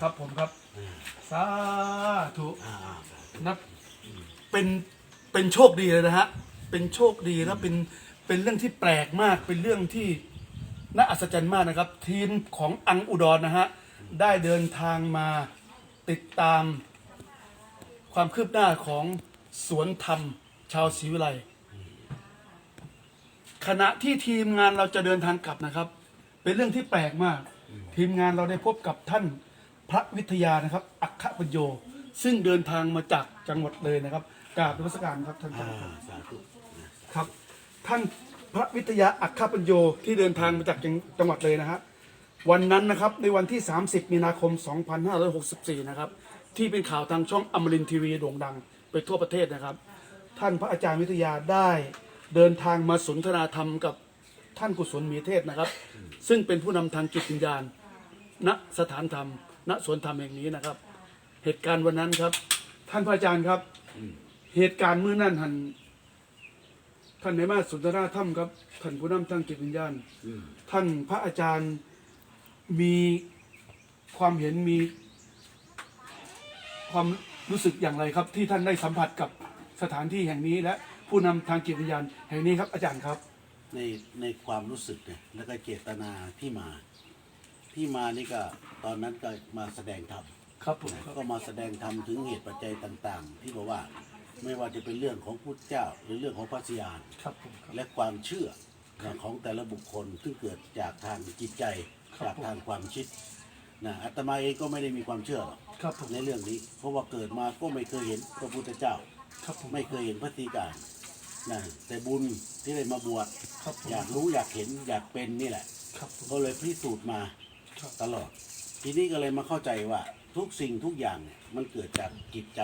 ครับผมครับอ่าสาธุอ่านับเป็นเป็นโชคดีเลยนะฮะ เป็นโชคดีแล้วเป็นเป็นเรื่องที่แปลกมาก เป็นเรื่องที่น่าอัศจรรย์มากนะครับ ทีมของอังอุดรนะฮะ ได้เดินทางมาติดตาม ความคืบหน้าของสวนธรรมชาวศรีวิไลขณะที่ทีมงานเราจะเดินทางกลับนะครับ เป็นเรื่องที่แปลกมาก ทีมงานเราได้พบกับท่าน พระวิทยานะครับ อัคคปัญโย ซึ่งเดินทางมาจากจังหวัดเลยนะครับกราบนมัสการครับท่านอ่าครับสาธุครับ ท่านพระวิทยาอัคคปัญโยที่เดินทางมาจากจังจังหวัดเลยนะฮะวันนั้นนะครับในวันที่ 30 มีนาคม 2564 นะครับ ที่เป็นข่าวทางช่องอมรินทร์ทีวีโด่งดังไปทั่วประเทศนะครับ ท่านพระอาจารย์วิทยาได้เดินทางมาสนทนาธรรมกับท่านกุศลมีเทศนะครับ ซึ่งเป็นผู้นำทางจิตวิญญาณณสถานธรรม ณสวนธรรมแห่งนี้นะครับ เหตุการณ์วันนั้นครับ ท่านพระอาจารย์ครับ เหตุการณ์เมื่อนั้นท่านท่านในมาสนทนาธรรมครับท่านผู้นำทางจิตวิญญาณท่านพระอาจารย์มีความเห็นมี ความรู้สึกอย่างไรครับ ที่ท่านได้สัมผัสกับสถานที่แห่งนี้ และผู้นำทางจิตวิญญาณแห่งนี้ครับอาจารย์ครับ ในในความรู้สึกเนี่ยแล้วก็เจตนาที่มา ที่มานี่ก็ตอนนั้นก็มาแสดงธรรมครับผมครับ ก็มาแสดงธรรมถึงเหตุปัจจัยต่างๆ ที่บอกว่าไม่ว่าจะเป็นเรื่องของพุทธเจ้า หรือเรื่องของพระสยานครับผมครับ และความเชื่อของแต่ละบุคคลซึ่งเกิดจากทางจิตใจครับจากทางความคิดนะอาตมาเองก็ไม่ได้มีความเชื่อหรอกครับผม ในเรื่องนี้ เพราะว่าเกิดมาก็ไม่เคยเห็นพระพุทธเจ้า ครับผมไม่เคยเห็นพระตีการนะแต่บุญที่ได้มาบวชครับผมอยากรู้อยากเห็นอยากเป็นนี่แหละ ครับผมก็เลยพิสูจน์มาครับ ตลอด ทีนี้ก็เลยมาเข้าใจว่าทุกสิ่งทุกอย่างเนี่ยมันเกิดจากจิตใจ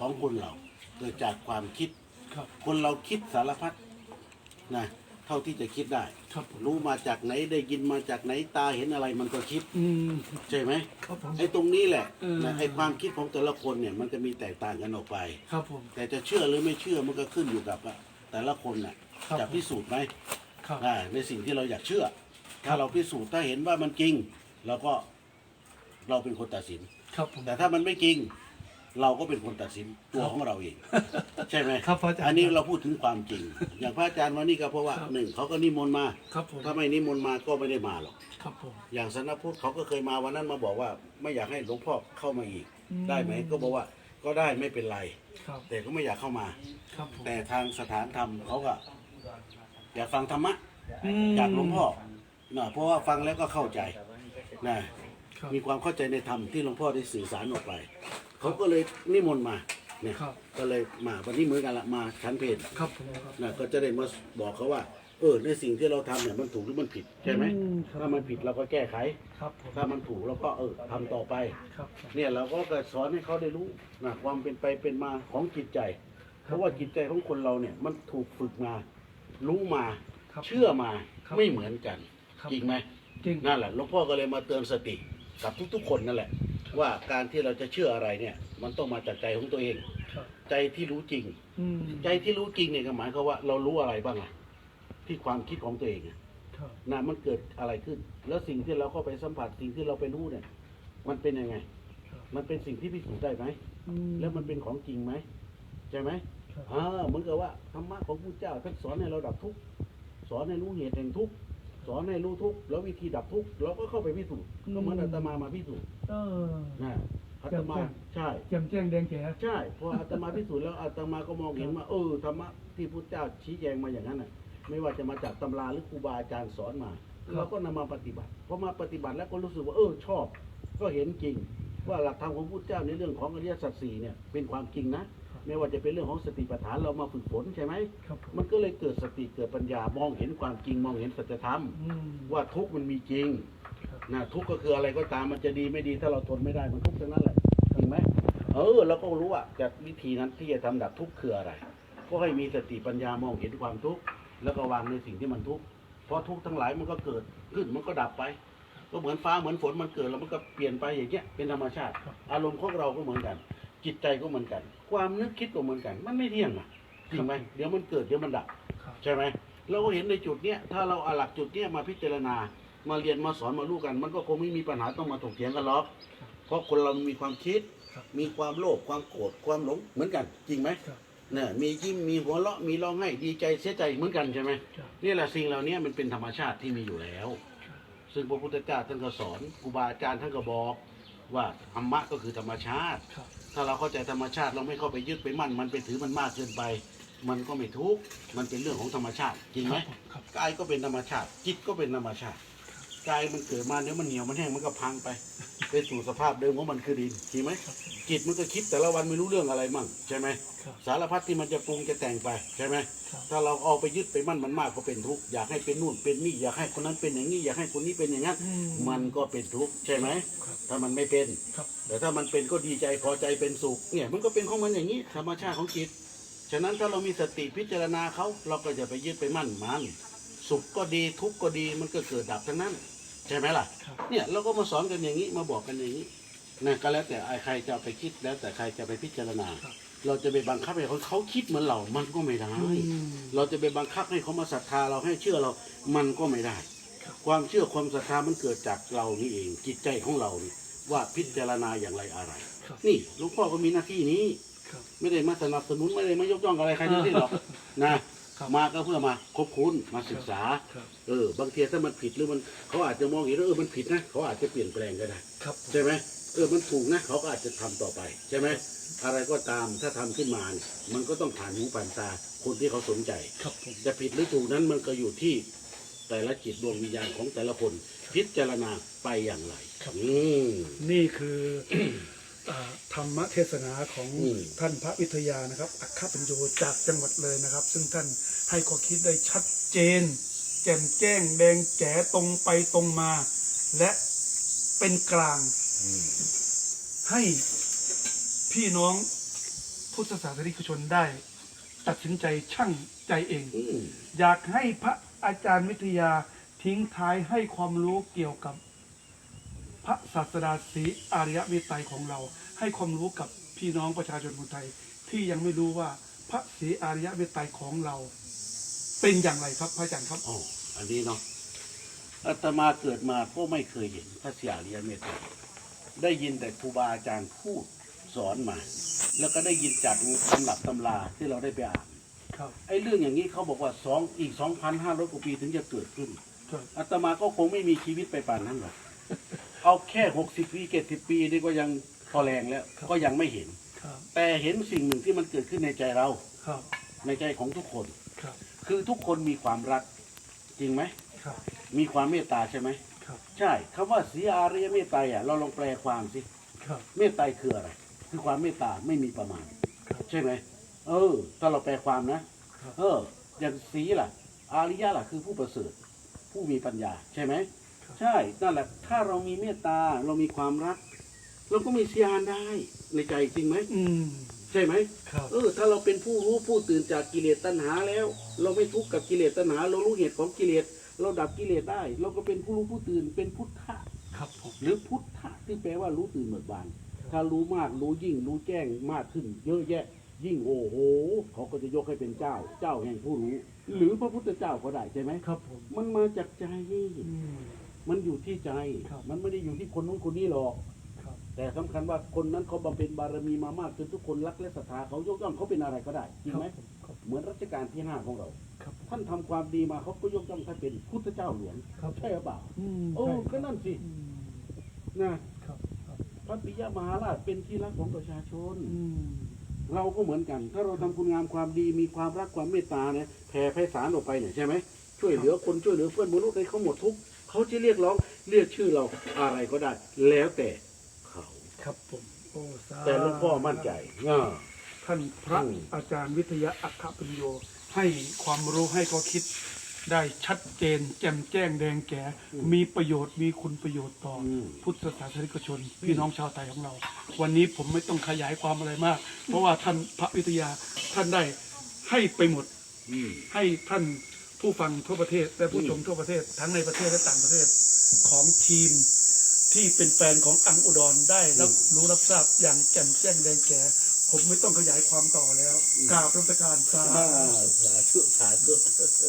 ของคนเรา เกิดจากความคิด ครับ คนเราคิดสารพัดนะเท่าที่จะคิดได้ ครับผมรู้มาจากไหนได้ยินมาจากไหนตาเห็นอะไรมันก็คิดอืมใช่ไหมครับผม ไอ้ตรงนี้แหละเออ นะไอ้ความคิดของแต่ละคนเนี่ยมันจะมีแตกต่างกันออกไป ครับผม แต่จะเชื่อหรือไม่เชื่อมันก็ขึ้นอยู่กับว่าแต่ละคนน่ะครับจะพิสูจน์ไหมครับ อ่าในสิ่งที่เราอยากเชื่อ ถ้าเราพิสูจน์ถ้าเห็นว่ามันจริง เราก็เราเป็นคนตัดสิน ครับผม แต่ถ้ามันไม่จริง เราก็เป็นคนตัดสินตัวของเราเอง ใช่ไหมครับพระอาจารย์อันนี้เราพูดถึงความจริง อย่างพระอาจารย์วันนี้ก็เพราะว่าครับ หนึ่งเขาก็นิมนต์มา ครับผมถ้าไม่นิมนต์มาก็ไม่ได้มาหรอก ครับผม อย่างสนพุทธเขาก็เคยมาวันนั้นมาบอกว่า ไม่อยากให้หลวงพ่อเข้ามาอีก อืม ได้ไหมก็บอกว่าก็ได้ไม่เป็นไร ครับแต่ก็ไม่อยากเข้ามา ครับผมแต่ทางสถานธรรมเขาก็อยากฟังธรรมะอืมจากหลวงพ่อนะเพราะว่าฟังแล้วก็เข้าใจ นะครับมีความเข้าใจในธรรมที่หลวงพ่อได้สื่อสารออกไป เขาก็เลยนิมนต์มาเนี่ยครับ ก็เลยมาวันนี้เหมือนกันละมาชั้นเพลครับผมครับ นะก็จะได้มาบอกเขาว่า เออในสิ่งที่เราทำเนี่ยมันถูกหรือมันผิดใช่ไหมอืมครับ ถ้ามันผิดเราก็แก้ไข ครับผมถ้ามันถูกเราก็เออทำต่อไป ครับครับเนี่ยเราก็สอนให้เขาได้รู้นะความเป็นไปเป็นมาของจิตใจ เพราะว่าจิตใจของคนเราเนี่ยมันถูกฝึกมา รู้มา ครับเชื่อมาครับ ไม่เหมือนกัน ครับจริงไหม จริง นั่นแหละหลวงพ่อก็เลยมาเตือนสติกับทุกๆ คนนั่นแหละ ว่าการที่เราจะเชื่ออะไรเนี่ย มันต้องมาจากใจของตัวเอง ครับ ใจที่รู้จริง อืมใจที่รู้จริงเนี่ยก็หมายความว่าเรารู้อะไรบ้างอะที่ความคิดของตัวเองอะ ครับ นะมันเกิดอะไรขึ้น แล้วสิ่งที่เราเข้าไปสัมผัสสิ่งที่เราไปรู้เนี่ย มันเป็นยังไง ครับมันเป็นสิ่งที่พิสูจน์ได้ไหม อืม แล้วมันเป็นของจริงไหมใช่ไหมครับ อ่าเหมือนกับว่าธรรมะของพระเจ้าท่านสอนให้เราดับทุกข์สอนให้รู้เหตุแห่งทุกข์ สอนให้รู้ทุกข์แล้ววิธีดับทุกข์เราก็เข้าไปพิสูจน์ก็เหมือนอาตมามาพิสูจน์เออนะอาตมาใช่แจ่มแจ้งแดงแจ๋ใช่พออาตมาพิสูจน์แล้วอาตมาก็มองเห็นว่าเออธรรมะที่พุทธเจ้าชี้แจงมาอย่างนั้นน่ะ ไม่ว่าจะมาจากตำราหรือครูบาอาจารย์สอนมาเราก็นำมาปฏิบัติพอมาปฏิบัติแล้วก็รู้สึกว่าเออชอบ ก็เห็นจริง ว่าหลักธรรมของพุทธเจ้าในเรื่องของอริยสัจสี่เนี่ยเป็นความจริงนะ ไม่ว่าจะเป็นเรื่องของสติปัฏฐานเรามาฝึกฝนใช่ไหมครับผมมันก็เลยเกิดสติเกิดปัญญามองเห็นความจริงมองเห็นสัจธรรมอืมว่าทุกข์มันมีจริงครับนะทุกข์ก็คืออะไรก็ตามมันจะดีไม่ดีถ้าเราทนไม่ได้มันทุกข์ทั้งนั้นแหละจริงไหมเออเราก็รู้ว่าจากวิธีนั้นที่จะทำดับทุกข์คืออะไร ก็ให้มีสติปัญญามองเห็นความทุกข์แล้วก็วางในสิ่งที่มันทุกข์เพราะทุกข์ทั้งหลายมันก็เกิดขึ้นมันก็ดับไป ก็เหมือนฟ้าเหมือนฝนมันเกิดแล้วมันก็เปลี่ยนไปอย่างเงี้ยเป็นธรรมชาติ อารมณ์ของเราก็เหมือนกัน จิตใจก็เหมือนกัน ความนึกคิดก็เหมือนกัน มันไม่เที่ยงอะจริงไหมเดี๋ยวมันเกิดเดี๋ยวมันดับครับ ใช่ไหมเราก็เห็นในจุดเนี้ยถ้าเราเอาหลักจุดเนี้ยมาพิจารณา มาเรียนมาสอนมารู้กัน มันก็คงไม่มีปัญหาต้องมาถกเถียงกันหรอกเพราะคนเรามีความคิดครับมีความโลภความโกรธความหลงเหมือนกัน จริงไหมครับเนี่ยมียิ้มมีหัวเราะมีร้องไห้ดีใจเสียใจเหมือนกันใช่ไหมครับนี่แหละสิ่งเหล่านี้มันเป็นธรรมชาติที่มีอยู่แล้ว ซึ่งพระพุทธเจ้าท่านก็สอนครูบาอาจารย์ท่านก็บอก ว่าธรรมะก็คือธรรมชาติครับถ้าเราเข้าใจธรรมชาติเราไม่เข้าไปยึดไปมั่น มันไปถือมันมากเกินไป มันก็ไม่ทุกข์มันเป็นเรื่องของธรรมชาติจริงไหมครับกายก็เป็นธรรมชาติ จิตก็เป็นธรรมชาติ กายมันเกิดมาเดี๋ยวมันเหนียวมันแห้งมันก็พังไป ไปสู่สภาพเดิมของมันคือดินจริงไหมครับจิตมันก็คิดแต่ละวันไม่รู้เรื่องอะไรมั่งใช่ไหมครับสารพัดที่มันจะปรุงจะแต่งไปใช่ไหมครับถ้าเราเอาไปยึดไปมั่นมันมากก็เป็นทุกข์อยากให้เป็นนู่นเป็นนี่อยากให้คนนั้นเป็นอย่างนี้อยากให้คนนี้เป็นอย่างนั้นอืมมันก็เป็นทุกข์ใช่ไหมครับถ้ามันไม่เป็นครับแต่ถ้ามันเป็นก็ดีใจพอใจเป็นสุขเนี่ยมันก็เป็นของมันอย่างนี้ธรรมชาติของจิตฉะนั้นถ้าเรามีสติพิจารณาเขาเราก็จะไปยึดไปมั่นมันสุขก็ดีทุกข์ก็ดีมันก็เกิดดับทั้งนั้น ใช่ไหมล่ะครับเนี่ยเราก็มาสอนกันอย่างนี้มาบอกกันอย่างนี้นะก็แล้วแต่ใครจะเอาไปคิดแล้วแต่ใครจะไปพิจารณาครับเราจะไปบังคับให้เขาเขาคิดเหมือนเรา มันก็ไม่ได้อืมเราจะไปบังคับให้เขามาศรัทธาเราให้เชื่อเรา มันก็ไม่ได้ครับความเชื่อความศรัทธามันเกิดจากเรานี่เองจิตใจของเรานี่ว่าพิจารณาอย่างไรอะไรครับนี่หลวงพ่อก็มีหน้าที่นี้ครับไม่ได้มาสนับสนุนไม่ได้มายกย่องอะไรใครทั้งสิ้นหรอกนะ ครับมาก็เพื่อมาคบคุ้นมาศึกษา ครับเออบางทีถ้ามันผิดหรือมันเขาอาจจะมองเห็นว่าเออมันผิดนะเขาอาจจะเปลี่ยนแปลงก็ได้ครับใช่ไหมเออมันถูกนะเขาก็อาจจะทำต่อไปใช่ไหมอะไรก็ตามถ้าทำขึ้นมาเนี่ยมันก็ต้องผ่านหูผ่านตาคนที่เขาสนใจ ครับผมจะผิดหรือถูกนั้นมันก็อยู่ที่แต่ละจิตดวงวิญญาณของแต่ละคน พิจารณาไปอย่างไรครับอืมนี่คืออ่า ธรรมเทศนาของอืมท่านพระวิทยานะครับ อัคคปัญโยจากจังหวัดเลยนะครับ ซึ่งท่านให้ข้อคิดได้ชัดเจน แจ่มแจ้งแดงแจ๋ตรงไปตรงมา และเป็นกลางให้พี่น้องพุทธศาสนิกชนได้ ตัดสินใจชั่งใจเองอืมอยากให้พระอาจารย์วิทยาทิ้งท้ายให้ความรู้เกี่ยวกับ พระศาสดาศรีอารยวิไตยของเรา ให้ความรู้กับพี่น้องประชาชนคนไทย ที่ยังไม่รู้ว่าพระศรีอารยวิไตยของเรา เป็นอย่างไรครับพระอาจารย์ครับอ๋ออันนี้เนาะอาตมาเกิดมาก็ไม่เคยเห็นพระเสียริยเมตไตรได้ยินแต่ครูบาอาจารย์พูดสอนมา แล้วก็ได้ยินจากตำรับตำราที่เราได้ไปอ่านครับไอ้เรื่องอย่างนี้เขาบอกว่าสองอีกสองพันห้าร้อยกว่าปีถึงจะเกิดขึ้นครับอาตมาก็คงไม่มีชีวิตไปป่านนั้นหรอก เอาแค่หกสิบปีเจ็ดสิบปีนี่ก็ยังพอแรงแล้ว ก็ยังไม่เห็น ครับแต่เห็นสิ่งหนึ่งที่มันเกิดขึ้นในใจเรา ครับในใจของทุกคน ครับคือทุกคนมีความรักจริงไหม ครับมีความเมตตาใช่ไหม ครับใช่คำว่าสีอาริยเมตไตรอะเราลองแปลความสิ ครับ เมตไตรคืออะไร คือความเมตตาไม่มีประมาณ ครับใช่ไหม เออ ถ้าเราแปลความนะ ครับ เออ อย่างสีล่ะ อาริยะล่ะคือผู้ประเสริฐ ผู้มีปัญญาใช่ไหมครับ ใช่นั่นแหละ ถ้าเรามีเมตตาเรามีความรัก เราก็มีเสียานได้ ในใจจริงไหมอืม ใช่ไหมครับ เออถ้าเราเป็นผู้รู้ผู้ตื่นจากกิเลสตัณหาแล้ว เราไม่ทุกข์กับกิเลสตัณหา เรารู้เหตุของกิเลสเราดับกิเลสได้ เราก็เป็นผู้รู้ผู้ตื่นเป็นพุทธะ ครับผม หรือพุทธะที่แปลว่ารู้ตื่นเบิกบาน ถ้ารู้มากรู้ยิ่งรู้แจ้งมากขึ้น เยอะแยะ ยิ่งโอ้โหเขาก็จะยกให้เป็นเจ้า เจ้าแห่งผู้รู้ หรือพระพุทธเจ้าก็ได้ใช่ไหมครับผม มันมาจากใจ อืม มันอยู่ที่ใจ ครับมันไม่ได้อยู่ที่คนนู้นคนนี้หรอก ครับ แต่สำคัญว่าคนนั้นเขาบำเพ็ญบารมีมามากจนทุกคนรักและศรัทธาเขายกย่องเขาเป็นอะไรก็ได้จริงไหมครับผมครับเหมือนรัชกาลที่ห้าของเรา ครับผมท่านทำความดีมาเขาก็ยกย่องท่านเป็นพุทธเจ้าหลวงครับ ใช่หรือเปล่าอืมโอ้ใช่ก็นั่นสิอืมนะครับครับพระปิยมหาราชเป็นที่รักของประชาชน อืมเราก็เหมือนกัน ถ้าเราทำคุณงามความดีมีความรักความเมตตาเนี่ยแผ่ไพศาลออกไปเนี่ยใช่ไหมช่วยเหลือคนช่วยเหลือเพื่อนมนุษย์ให้เขาหมดทุกข์ เขาจะเรียกร้องเรียกชื่อเราอะไรก็ได้ แล้วแต่เขาครับผมโอ้สาแต่หลวงพ่อมั่นใจอ่า ท่านพระอืม อาจารย์วิทยาอัคคปัญโย ให้ความรู้ให้ข้อคิดได้ชัดเจน แจ่มแจ้งแดงแก่มีประโยชน์มีคุณประโยชน์ต่ออม พุทธศาสนิกชน พี่น้องชาวไทยของเรา วันนี้ผมไม่ต้องขยายความอะไรมาก เพราะว่าท่านพระวิทยาท่านได้ให้ไปหมด อืม ให้ท่าน ผู้ฟังทั่วประเทศและผู้ชมทั่วประเทศทั้งในประเทศและต่างประเทศของทีมที่เป็นแฟนของอังอุดรได้รับรู้รับทราบอย่างแจ่มแจ้งแดงแก่ผมไม่ต้องขยายความต่อแล้วกราบรับประการสาอ่าธุสาธุสาธุ